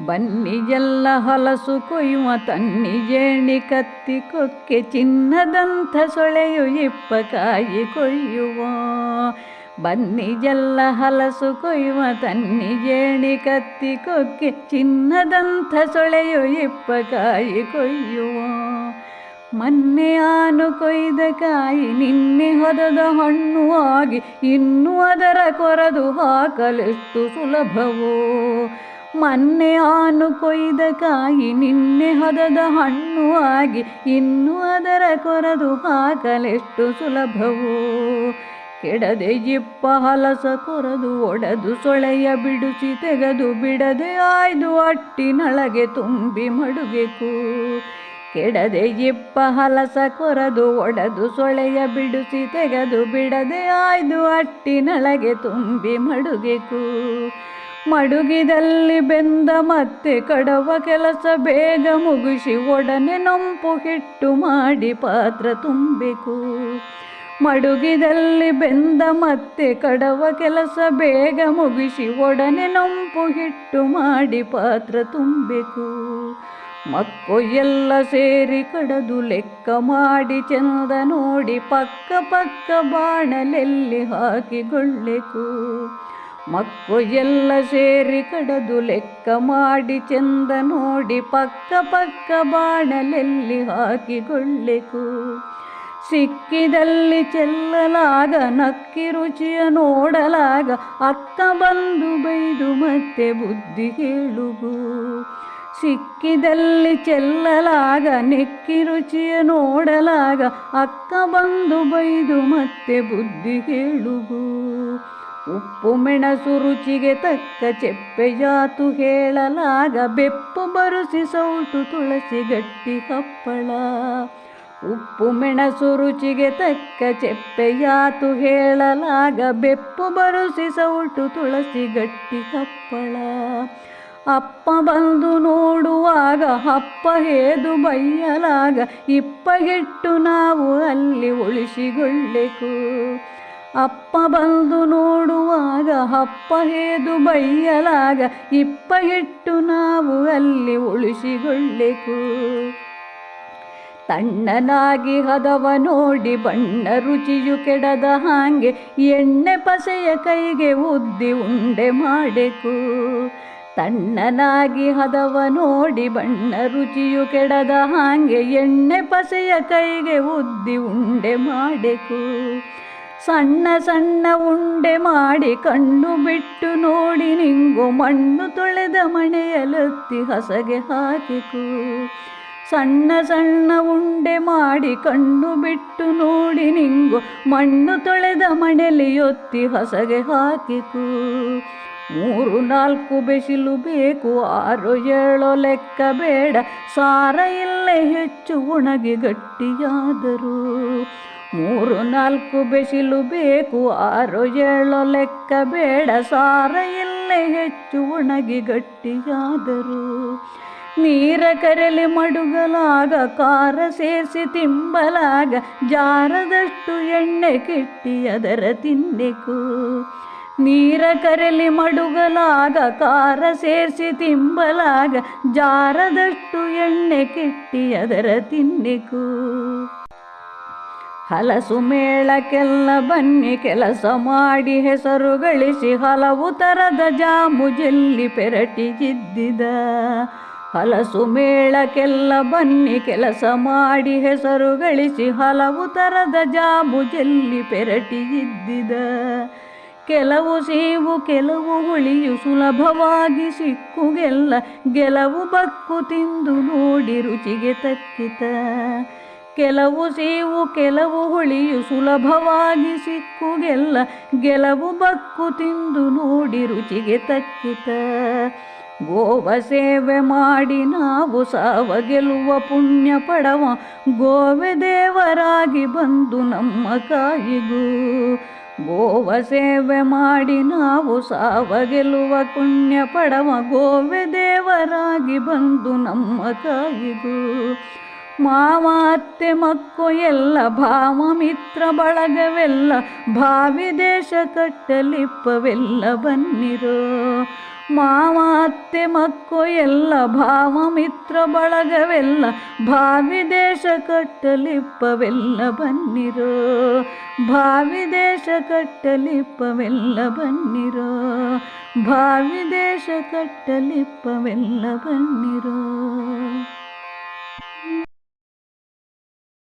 ಬನ್ನಿ ಎಲ್ಲ ಹಲಸು ಕೊಯ್ಯುವ ತನ್ನಿ ಜೇಣಿ ಕತ್ತಿ ಕೊಕ್ಕೆ ಚಿನ್ನದಂಥ ಸೊಳೆಯು ಇಪ್ಪಕಾಯಿ ಕೊಯ್ಯುವ. ಬನ್ನಿ ಎಲ್ಲ ಹಲಸು ಕೊಯ್ಯುವ ತನ್ನಿ ಜೇಣಿ ಕತ್ತಿ ಕೊಕ್ಕೆ ಚಿನ್ನದಂಥ ಸೊಳೆಯು ಇಪ್ಪಕಾಯಿ ಕೊಯ್ಯುವ. ಮೊನ್ನೆ ಆನು ಕೊಯ್ದ ಕಾಯಿ ನಿನ್ನೆ ಹೊದದ ಹಣ್ಣು ಆಗಿ ಇನ್ನು ಅದರ ಕೊರದು ಹಾಕಲೆಷ್ಟು ಸುಲಭವೋ. ಮೊನ್ನೆ ಆನು ಕೊಯ್ದ ಕಾಯಿ ನಿನ್ನೆ ಹೊದದ ಹಣ್ಣು ಆಗಿ ಇನ್ನು ಅದರ ಕೊರದು ಹಾಕಲೆಷ್ಟು ಸುಲಭವೋ? ಕೆಡದೆ ಜಿಪ್ಪ ಹಲಸ ಕೊರದು ಒಡೆದು ಸೊಳೆಯ ಬಿಡಿಸಿ ತೆಗೆದು ಬಿಡದೆ ಆಯ್ದು ಅಟ್ಟಿನೊಳಗೆ ತುಂಬಿ ಮಡುಗೆಕು? ಕೆಡದೆ ಜಿಪ್ಪ ಹಲಸ ಕೊರದು ಒಡೆದು ಸೊಳೆಯ ಬಿಡಿಸಿ ತೆಗೆದು ಬಿಡದೆ ಆಯ್ದು ಅಟ್ಟಿನೊಳಗೆ ತುಂಬಿ ಮಡುಗೆಕು? ಮಡುಗಿದಲ್ಲಿ ಬೆಂದ ಮತ್ತೆ ಕಡವ ಕೆಲಸ ಬೇಗ ಮುಗಿಸಿ ಒಡನೆ ನೊಂಪು ಹಿಟ್ಟು ಮಾಡಿ ಪಾತ್ರ ತುಂಬಬೇಕು ಮಡುಗಿದಲ್ಲಿ ಬೆಂದ ಮತ್ತೆ ಕಡವ ಕೆಲಸ ಬೇಗ ಮುಗಿಸಿ ಒಡನೆ ನೊಂಪು ಹಿಟ್ಟು ಮಾಡಿ ಪಾತ್ರ ತುಂಬಬೇಕು ಮಕ್ಕಳು ಎಲ್ಲ ಸೇರಿ ಕಡದು ಲೆಕ್ಕ ಮಾಡಿ ಚಂದ ನೋಡಿ ಪಕ್ಕ ಪಕ್ಕ ಬಾಣಲೆಲ್ಲಿ ಹಾಕಿಗೊಳ್ಳೆಕು ಮಕ್ಕೊ ಎಲ್ಲ ಸೇರಿ ಕಡದು ಲೆಕ್ಕ ಮಾಡಿ ಚಂದ ನೋಡಿ ಪಕ್ಕ ಪಕ್ಕ ಬಾಣಲೆಲ್ಲಿ ಹಾಕಿಕೊಳ್ಳಿಕು. ಸಿಕ್ಕಿದಲ್ಲಿ ಚೆಲ್ಲಲಾಗ, ನಕ್ಕಿ ರುಚಿಯ ನೋಡಲಾಗ, ಅಕ್ಕ ಬಂದು ಬೈದು ಮತ್ತೆ ಬುದ್ಧಿ ಹೇಳುಗು. ಸಿಕ್ಕಿದಲ್ಲಿ ಚೆಲ್ಲಲಾಗ, ನೆಕ್ಕಿ ರುಚಿಯ ನೋಡಲಾಗ, ಅಕ್ಕ ಬಂದು ಬೈದು ಮತ್ತೆ ಬುದ್ಧಿ ಹೇಳುಗು. ಉಪ್ಪು ಮೆಣಸು ರುಚಿಗೆ ತಕ್ಕ ಚೆಪ್ಪೆಯಾತು ಹೇಳಲಾಗ ಬೆಪ್ಪು ಬರುಸಿ ಸೌಟು ತುಳಸಿ ಗಟ್ಟಿ ಹಪ್ಪಳ. ಉಪ್ಪು ಮೆಣಸು ರುಚಿಗೆ ತಕ್ಕ ಚೆಪ್ಪೆಯಾತು ಹೇಳಲಾಗ ಬೆಪ್ಪು ಬರುಸಿ ಸೌಟು ತುಳಸಿ ಗಟ್ಟಿ ಹಪ್ಪಳ. ಅಪ್ಪ ಬಂದು ನೋಡುವಾಗ ಅಪ್ಪ ಹೇದು ಬೈಯಲಾಗ ಇಪ್ಪಗೆಟ್ಟು ನಾವು ಅಲ್ಲಿ ಉಳಿಸಿಗೊಳ್ಳೆಕು ಅಪ್ಪ ಬಂದು ನೋಡುವಾಗ ಅಪ್ಪ ಹೇದು ಬೈಯಲಾಗ ಇಪ್ಪಗೆಟ್ಟು ನಾವು ಅಲ್ಲಿ ಉಳಿಸಿಗೊಳ್ಳೆಕು ತಣ್ಣನಾಗಿ ಹದವ ನೋಡಿ ಬಣ್ಣ ರುಚಿಯು ಕೆಡದ ಹಾಗೆ ಎಣ್ಣೆ ಪಸೆಯ ಕೈಗೆ ಉದ್ದಿ ಉಂಡೆ ಮಾಡೆಕು. ತಣ್ಣನಾಗಿ ಹದವ ನೋಡಿ ಬಣ್ಣ ರುಚಿಯು ಕೆಡದ ಹಾಗೆ ಎಣ್ಣೆ ಪಸೆಯ ಕೈಗೆ ಉದ್ದಿ ಉಂಡೆ ಮಾಡೆಕು. ಸಣ್ಣ ಸಣ್ಣ ಉಂಡೆ ಮಾಡಿ ಕಣ್ಣು ಬಿಟ್ಟು ನೋಡಿ ನಿಂಗು ಮಣ್ಣು ತೊಳೆದ ಮಣೆಯಲತ್ತಿ ಹಸಗೆ ಹಾಕಿಕು. ಸಣ್ಣ ಸಣ್ಣ ಉಂಡೆ ಮಾಡಿ ಕಣ್ಣು ಬಿಟ್ಟು ನೋಡಿ ನಿಂಗು ಮಣ್ಣು ತೊಳೆದ ಮಣೆಯಲ್ಲಿ ಒತ್ತಿ ಹಸಗೆ ಹಾಕಿಕು. ಮೂರು ನಾಲ್ಕು ಬಿಸಿಲು ಬೇಕು, ಆರು ಏಳು ಲೆಕ್ಕ ಬೇಡ, ಸಾರ ಇಲ್ಲೇ ಹೆಚ್ಚು ಒಣಗಿ ಗಟ್ಟಿಯಾದರು. ಮೂರು ನಾಲ್ಕು ಬೆಸಿಲು ಬೇಕು, ಆರು ಏಳು ಲೆಕ್ಕ ಬೇಡ, ಸಾರ ಇಲ್ಲೇ ಹೆಚ್ಚು ಒಣಗಿ ಗಟ್ಟಿಯಾದರು. ನೀರ ಕರೆಲಿ ಮಡುಗಲಾಗ ಕಾರ ಸೇರಿಸಿ ತಿಂಬಲಾಗ, ಜಾರದಷ್ಟು ಎಣ್ಣೆ ಕಿಟ್ಟಿ ಅದರ ತಿನ್ನಿಕು ನೀರ ಕರೆಲಿ ಮಡುಗಲಾಗ ಕಾರ ಸೇರಿಸಿ ತಿಂಬಲಾಗ, ಜಾರದಷ್ಟು ಎಣ್ಣೆ ಕಿಟ್ಟಿ ಅದರ ತಿನ್ನೆಕು ಹಲಸು ಮೇಳಕ್ಕೆಲ್ಲ ಬನ್ನಿ ಕೆಲಸ ಮಾಡಿ ಹೆಸರು ಗಳಿಸಿ ಹಲವು ಥರದ ಜಾಮು ಜೆಲ್ಲಿ ಪೆರಟಿಗಿದ್ದಿದ ಹಲಸು ಮೇಳಕ್ಕೆಲ್ಲ ಬನ್ನಿ ಕೆಲಸ ಮಾಡಿ ಹೆಸರು ಗಳಿಸಿ ಹಲವು ಥರದ ಜಾಮು ಜೆಲ್ಲಿ ಪೆರಟಿಗಿದ್ದಿದ ಕೆಲವು ಸೇವು ಕೆಲವು ಹುಳಿಯು ಸುಲಭವಾಗಿ ಸಿಕ್ಕುಗೆಲ್ಲ ಗೆಲವು ಬಕ್ಕು ತಿಂದು ನೋಡಿ ರುಚಿಗೆ ತಕ್ಕಿತ. ಕೆಲವು ಸೇವು, ಕೆಲವು ಹುಳಿಯು ಸುಲಭವಾಗಿ ಸಿಕ್ಕುಗೆಲ್ಲ, ಗೆಲವು ಬಕ್ಕು ತಿಂದು ನೋಡಿ ರುಚಿಗೆ ತಕ್ಕಿತ. ಗೋವ ಸೇವೆ ಮಾಡಿ ನಾವು ಸಾವ ಗೆಲ್ಲುವ ಪುಣ್ಯ ಪಡವ, ಗೋವೆ ದೇವರಾಗಿ ಬಂದು ನಮ್ಮ ಕಾಯಿಗೂ. ಗೋವ ಸೇವೆ ಮಾಡಿ ನಾವು ಸಾವ ಗೆಲ್ಲುವ ಪುಣ್ಯ ಪಡವ, ಗೋವೆ ದೇವರಾಗಿ ಬಂದು ನಮ್ಮ ಕಾಯಿಗೂ. ಮಾವ ಮಕ್ಕು ಎಲ್ಲ ಭಾವ ಮಿತ್ರ ಬಳಗವೆಲ್ಲ ಭಾವಿ ದೇಶ ಕಟ್ಟಲಿಪ್ಪವೆಲ್ಲ ಬನ್ನಿರೋ. ಮಾವಾತ್ತೆ ಮಕ್ಕೊ ಎಲ್ಲ ಭಾವ ಮಿತ್ರ ಬಳಗವೆಲ್ಲ ಭಾವಿ ದೇಶ ಕಟ್ಟಲಿಪ್ಪವೆಲ್ಲ ಬನ್ನಿರೋ. ಭಾವಿ ದೇಶ ಕಟ್ಟಲಿಪ್ಪವೆಲ್ಲ ಬನ್ನಿರೋ. ಭಾವಿ ದೇಶ ಕಟ್ಟಲಿಪ್ಪವೆಲ್ಲ ಬನ್ನಿರೋ.